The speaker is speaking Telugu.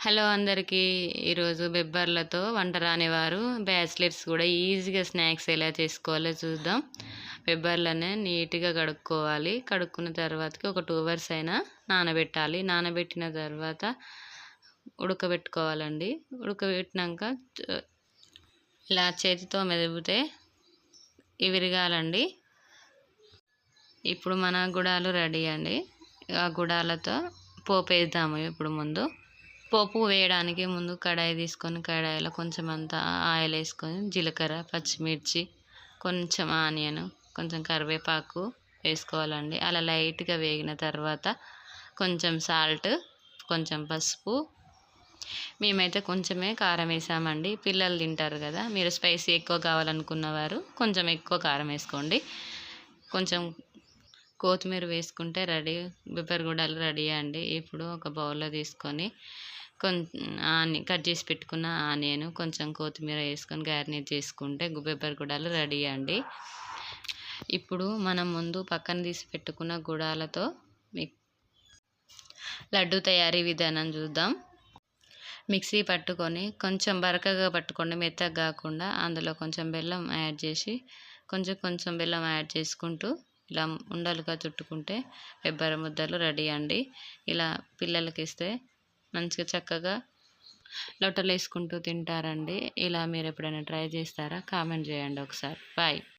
హలో అందరికీ. ఈరోజు బెబ్బర్లతో వంట రానివారు బ్యాచిలర్స్ కూడా ఈజీగా స్నాక్స్ ఎలా చేసుకోవాలో చూద్దాం. బెబ్బర్లనే నీట్గా కడుక్కోవాలి. కడుక్కున్న తర్వాతకి ఒక టూ అవర్స్ అయినా నానబెట్టాలి. నానబెట్టిన తర్వాత ఉడకబెట్టుకోవాలండి. ఉడకబెట్టినాక ఇలా చేతితో మెదిపితే విరగాలండి. ఇప్పుడు మన గుడాలు రెడీ అండి. ఆ గుడాలతో పోపు వేద్దాము ఇప్పుడు ముందు. పోపు వేయడానికి ముందు కడాయి తీసుకొని కడాయిలో కొంచెం అంత ఆయిల్ వేసుకొని జీలకర్ర పచ్చిమిర్చి కొంచెం ఆనియన్ కొంచెం కరివేపాకు వేసుకోవాలండి. అలా లైట్గా వేగిన తర్వాత కొంచెం సాల్ట్ కొంచెం పసుపు. మేమైతే కొంచెమే కారం వేసామండి. పిల్లలు తింటారు కదా మీరు స్పైసీ ఎక్కువ కావాలనుకున్నవారు కొంచెం ఎక్కువ కారం వేసుకోండి. కొంచెం కొత్తిమీర వేసుకుంటే రెడీ బిబ్బరగుడాలు రెడీ అండి. ఇప్పుడు ఒక బౌల్లో తీసుకొని కొన్ని ఆని కట్ చేసి పెట్టుకున్న ఆనియన్ కొంచెం కొత్తిమీర వేసుకొని గార్నిష్ చేసుకుంటే బిబ్బరగుడాలు రెడీ అండి. ఇప్పుడు మనం ముందు పక్కన తీసి పెట్టుకున్న గుడాలతో లడ్డు తయారీ విధానం చూద్దాం. మిక్సీ పట్టుకొని కొంచెం బరకగా పట్టుకోండి మెత్తగా కాకుండా అందులో కొంచెం బెల్లం యాడ్ చేసి కొంచెం కొంచెం బెల్లం యాడ్ చేసుకుంటూ ఇలా ఉండలుగా చుట్టుకుంటే బెబ్బర ముద్దలు రెడీ అండి. ఇలా పిల్లలకి ఇస్తే మంచిగా చక్కగా లొట్టలు వేసుకుంటూ తింటారండి. ఇలా మీరు ఎప్పుడైనా ట్రై చేస్తారా? కామెంట్ చేయండి ఒకసారి. బాయ్.